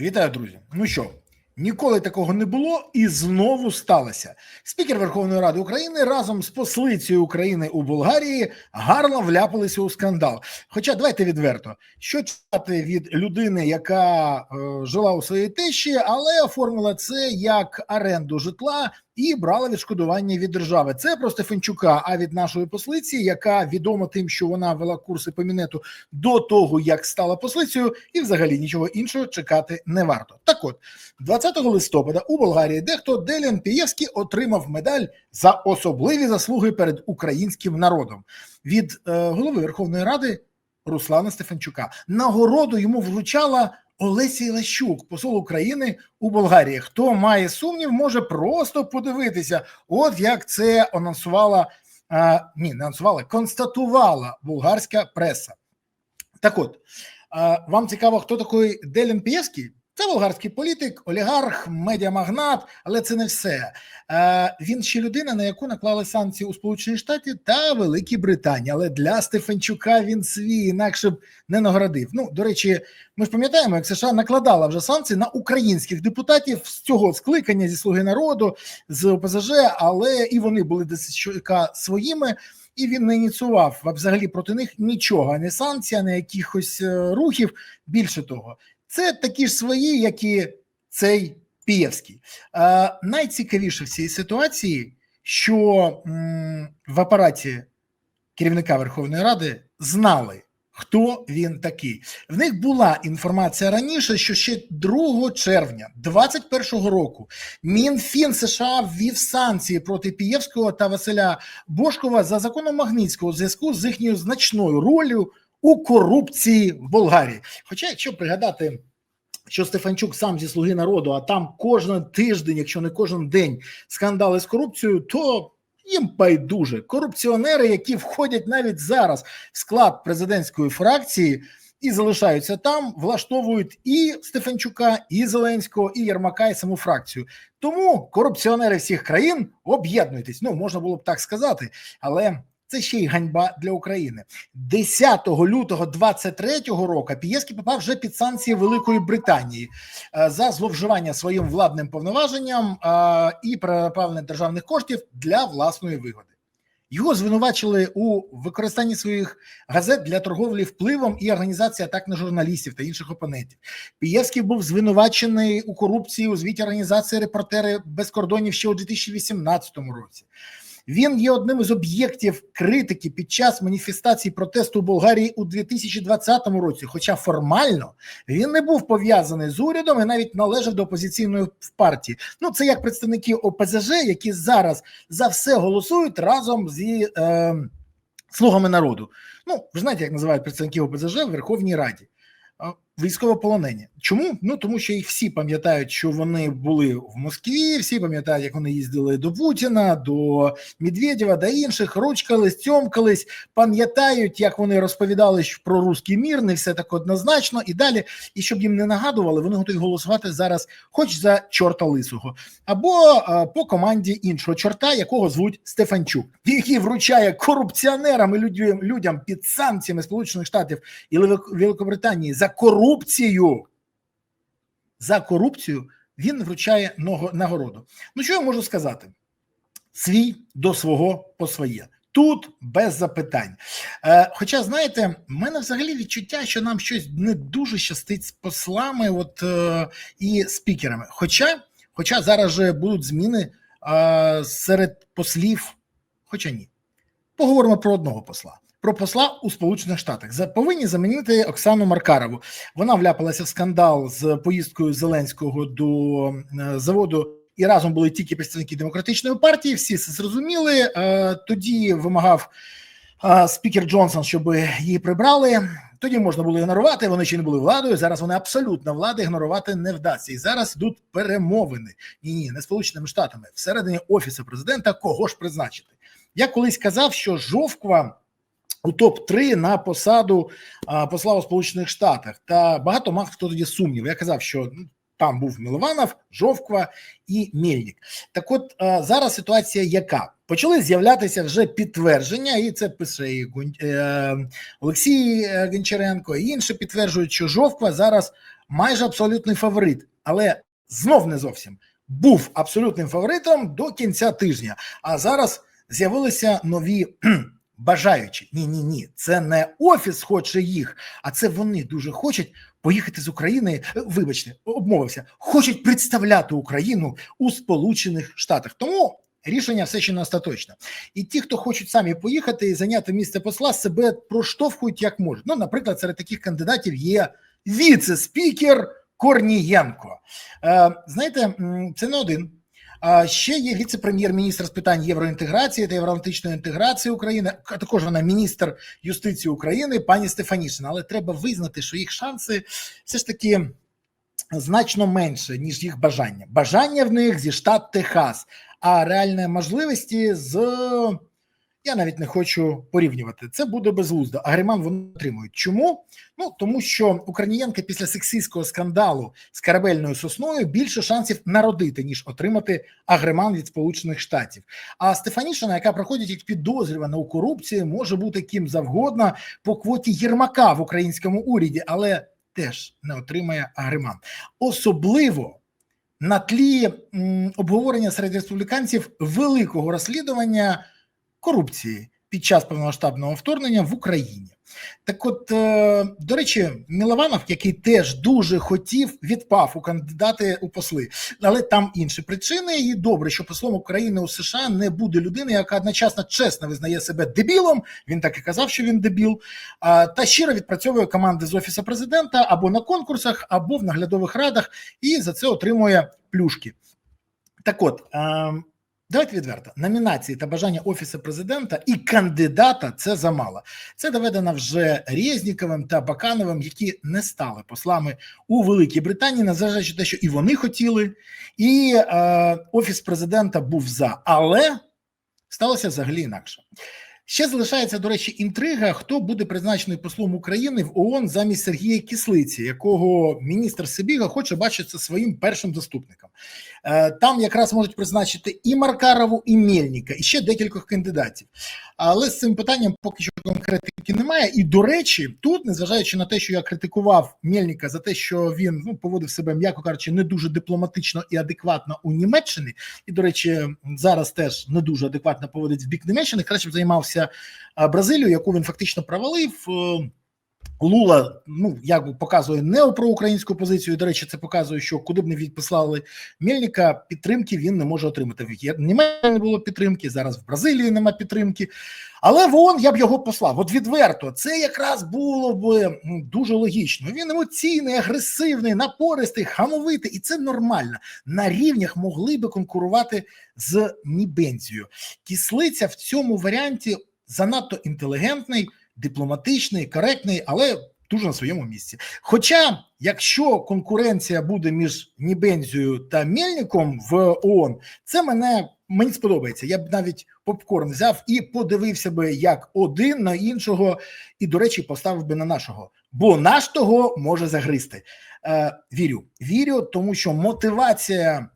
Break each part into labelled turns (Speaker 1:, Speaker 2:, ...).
Speaker 1: Вітаю, друзі. Ну що, ніколи такого не було і знову сталося. Спікер Верховної Ради України разом з послицею України у Болгарії гарно вляпалися у скандал. Хоча давайте відверто, що читати від людини, яка е, жила у своїй тещі, але оформила це як оренду житла і брала відшкодування від держави. Це про Стефанчука, а від нашої послиці, яка відома тим, що вона вела курси по мінету до того, як стала послицею, і взагалі нічого іншого чекати не варто. Так от, 20 листопада у Болгарії дехто Делян Пієвський отримав медаль за особливі заслуги перед українським народом від е, голови Верховної Ради Руслана Стефанчука. Нагороду йому вручала Олесі Лещук, посол України у Болгарії. Хто має сумнів, може просто подивитися, от як це анонсувала а, ні, не анонсувала, констатувала болгарська преса. Так от, а, вам цікаво, хто такий Делін Пієвський? Це болгарський політик, олігарх, медіамагнат, але це не все. Е, він ще людина, на яку наклали санкції у Сполучені Штати та Великій Британії. Але для Стефанчука він свій інакше б не наградив. Ну, до речі, ми ж пам'ятаємо, як США накладала вже санкції на українських депутатів з цього скликання зі Слуги народу, з ОПЗЖ, але і вони були десь своїми. І він не ініціював взагалі проти них нічого, не санкція, не якихось е, рухів. Більше того, це такі ж свої, як і цей Пієвський. Е, найцікавіше в цій ситуації, що в апараті керівника Верховної Ради знали, хто він такий. В них була інформація раніше, що ще 2 червня 2021 року Мінфін США ввів санкції проти Пієвського та Василя Бошкова за законом Магнітського у зв'язку з їхньою значною ролью у корупції в Болгарії. Хоча, якщо пригадати, що Стефанчук сам зі слуги народу, а там кожен тиждень, якщо не кожен день, скандали з корупцією, то їм байдуже корупціонери, які входять навіть зараз в склад президентської фракції і залишаються там, влаштовують і Стефанчука, і Зеленського, і Єрмака, і саму фракцію. Тому корупціонери всіх країн об'єднуйтесь. Ну можна було б так сказати, але. Це ще й ганьба для України 10 лютого 23-го року. Пієвський попав вже під санкції Великої Британії за зловживання своїм владним повноваженням і переправлення державних коштів для власної вигоди. Його звинувачили у використанні своїх газет для торговлі впливом і організації атак на журналістів та інших опонентів. Пієвський був звинувачений у корупції у звіті організації репортери без кордонів ще у 2018 році. Він є одним із об'єктів критики під час маніфестації протесту у Болгарії у 2020 році. Хоча формально він не був пов'язаний з урядом і навіть належав до опозиційної партії. Ну це як представники ОПЗЖ, які зараз за все голосують разом зі е, слугами народу. Ну ви знаєте, як називають представників ОПЗЖ в Верховній Раді. Військовополонені. Чому? Ну тому що їх всі пам'ятають, що вони були в Москві, всі пам'ятають, як вони їздили до Путіна, до Медведєва, до інших, ручкались, цьомкались, пам'ятають, як вони розповідали про русський мір, не все так однозначно і далі. І щоб їм не нагадували, вони готові голосувати зараз, хоч за чорта лисого, або а, по команді іншого чорта, якого звуть Стефанчук, який вручає корупціонерам і людям, людям під санкціями Сполучених Штатів і Великобританії за корупцію корупцію. За корупцію він вручає нагороду. Ну, що я можу сказати? Свій до свого по своє. Тут без запитань. Е, Хоча, знаєте, в мене взагалі відчуття, що нам щось не дуже щастить з послами от, е, і спікерами. Хоча хоча зараз же будуть зміни е, серед послів, хоча ні. Поговоримо про одного посла про посла у Сполучених Штатах. повинні замінити Оксану Маркарову. Вона вляпалася в скандал з поїздкою Зеленського до е, заводу. І разом були тільки представники демократичної партії. Всі це зрозуміли. Е, тоді вимагав е, спікер Джонсон, щоб її прибрали. Тоді можна було ігнорувати. Вони ще не були владою. Зараз вони абсолютно влади ігнорувати не вдасться. І зараз йдуть перемовини. Ні, ні, не сполученими штатами всередині офісу президента. Кого ж призначити? Я колись казав, що жовква у топ 3 на посаду посла у Сполучених Штатах. Та багато мав хто тоді сумнів. Я казав, що ну, там був Милованов, Жовква і Мельник. Так, от зараз ситуація яка? Почали з'являтися вже підтвердження, і це пише і е, Олексій Гончаренко, і інші підтверджують, що Жовква зараз майже абсолютний фаворит, але знов не зовсім був абсолютним фаворитом до кінця тижня. А зараз з'явилися нові кхм, бажаючі. Ні, ні, ні, це не офіс хоче їх, а це вони дуже хочуть поїхати з України. е, Вибачте, обмовився, хочуть представляти Україну у Сполучених Штатах. Тому рішення все ще не остаточне. І ті, хто хочуть самі поїхати і зайняти місце посла, себе проштовхують як можуть. Ну, наприклад, серед таких кандидатів є віце-спікер Корнієнко. Е, знаєте, це не один. Ще є віце-прем'єр-міністр з питань євроінтеграції та євроатлантичної інтеграції України. а Також вона міністр юстиції України, пані Стефанішина. Але треба визнати, що їх шанси все ж таки значно менше, ніж їх бажання. Бажання в них зі штат Техас, а реальні можливості з я навіть не хочу порівнювати. Це буде безглуздо. Агриман вони отримують. Чому? Ну тому що Українієнка після сексистського скандалу з корабельною сосною більше шансів народити, ніж отримати агриман від Сполучених Штатів. А Стефанішина, яка проходить як підозрювана у корупції, може бути ким завгодно по квоті Єрмака в українському уряді, але теж не отримає агриман. Особливо на тлі м, обговорення серед республіканців великого розслідування корупції під час повномасштабного вторгнення в Україні. Так, от, е, до речі, Мілованов, який теж дуже хотів, відпав у кандидати у посли, але там інші причини. І добре, що послом України у США не буде людини, яка одночасно чесно визнає себе дебілом. Він так і казав, що він дебіл, та щиро відпрацьовує команди з офісу президента або на конкурсах, або в наглядових радах, і за це отримує плюшки. Так, от. Давайте відверто номінації та бажання офісу президента і кандидата це замало. Це доведено вже Резніковим та Бакановим, які не стали послами у Великій Британії, незважаючи на те, що і вони хотіли, і е, офіс президента був за, але сталося взагалі інакше. Ще залишається, до речі, інтрига, хто буде призначений послом України в ООН замість Сергія Кислиці, якого міністр Сибіга хоче бачити своїм першим заступником. Е, Там якраз можуть призначити і Маркарову, і Мельника, і ще декількох кандидатів. Але з цим питанням поки що конкретики немає. І до речі, тут, незважаючи на те, що я критикував Мельника за те, що він ну поводив себе, м'яко кажучи, не дуже дипломатично і адекватно у Німеччині, і до речі, зараз теж не дуже адекватно поводить в бік Німеччини. Краще б займався Бразилією, яку він фактично провалив. Лула ну як показує не про українську позицію. До речі, це показує, що куди б не відписали Мельника, підтримки він не може отримати. В Німеччині не було підтримки. Зараз в Бразилії нема підтримки. Але в ООН я б його послав. От відверто, це якраз було б дуже логічно. Він емоційний, агресивний, напористий, хамовитий, і це нормально. На рівнях могли би конкурувати з Нібензією. Кислиця в цьому варіанті занадто інтелігентний дипломатичний, коректний, але дуже на своєму місці. Хоча, якщо конкуренція буде між Нібензією та Мельником в ООН, це мене мені сподобається. Я б навіть попкорн взяв і подивився би як один на іншого, і, до речі, поставив би на нашого, бо наш того може загризти. Е, Вірю, вірю, тому що мотивація.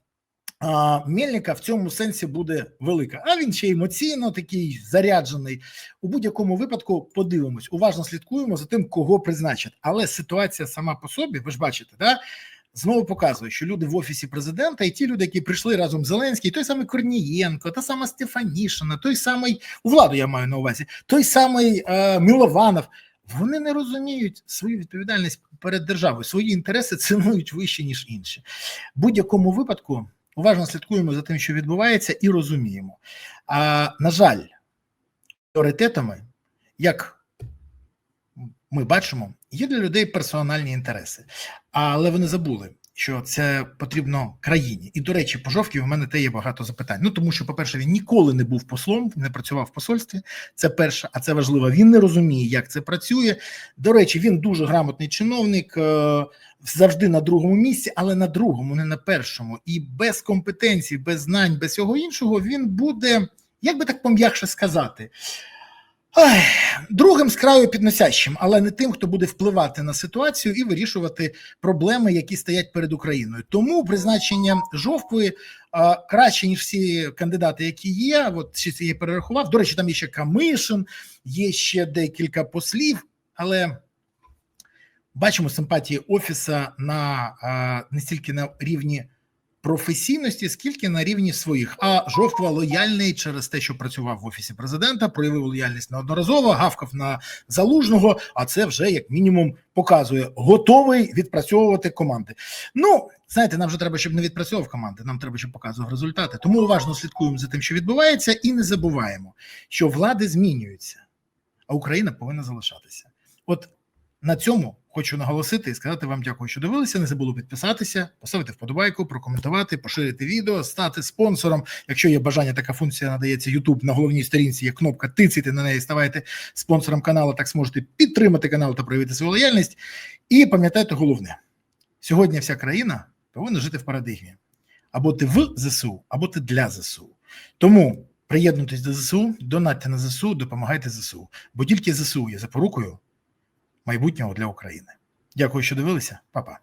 Speaker 1: Мельника в цьому сенсі буде велика. А він ще емоційно такий заряджений. У будь-якому випадку подивимось, уважно слідкуємо за тим, кого призначать. Але ситуація сама по собі, ви ж бачите, да? знову показує, що люди в офісі президента і ті люди, які прийшли разом з Зеленський, той самий Корнієнко, та сама Стефанішина, той самий у владу я маю на увазі, той самий е, Мілованов. Вони не розуміють свою відповідальність перед державою, свої інтереси цінують вище ніж інші. В будь-якому випадку. Уважно слідкуємо за тим, що відбувається, і розуміємо. А на жаль, пріоритетами, як ми бачимо, є для людей персональні інтереси, але вони забули, що це потрібно країні. І, до речі, по жовтій у мене те є багато запитань. Ну тому що, по-перше, він ніколи не був послом, не працював в посольстві. Це перше, а це важливо. Він не розуміє, як це працює. До речі, він дуже грамотний чиновник. Завжди на другому місці, але на другому, не на першому, і без компетенцій, без знань, без всього іншого, він буде, як би так пом'якше сказати, другим з краю підносящим, але не тим, хто буде впливати на ситуацію і вирішувати проблеми, які стоять перед Україною. Тому призначення жовтвої а, краще ніж всі кандидати, які є. От ще я перерахував. До речі, там є ще Камишин, є ще декілька послів, але. бачимо симпатії офіса на не стільки на рівні професійності, скільки на рівні своїх. А Жовква лояльний через те, що працював в офісі президента, проявив лояльність неодноразово, гавкав на залужного. А це вже як мінімум показує готовий відпрацьовувати команди. Ну знаєте, нам вже треба, щоб не відпрацьовував команди. Нам треба, щоб показував результати. Тому уважно слідкуємо за тим, що відбувається, і не забуваємо, що влади змінюються, а Україна повинна залишатися. От на цьому хочу наголосити і сказати вам дякую, що дивилися. Не забули підписатися, поставити вподобайку, прокоментувати, поширити відео, стати спонсором. Якщо є бажання, така функція надається YouTube на головній сторінці. Є кнопка тицяйте на неї, ставайте спонсором каналу. Так зможете підтримати канал та проявити свою лояльність. І пам'ятайте головне: сьогодні вся країна повинна жити в парадигмі. Або ти в ЗСУ, або ти для ЗСУ. Тому приєднуйтесь до ЗСУ, донатьте на ЗСУ, допомагайте ЗСУ. Бо тільки ЗСУ є запорукою майбутнього для України. Дякую, що дивилися, Па-па.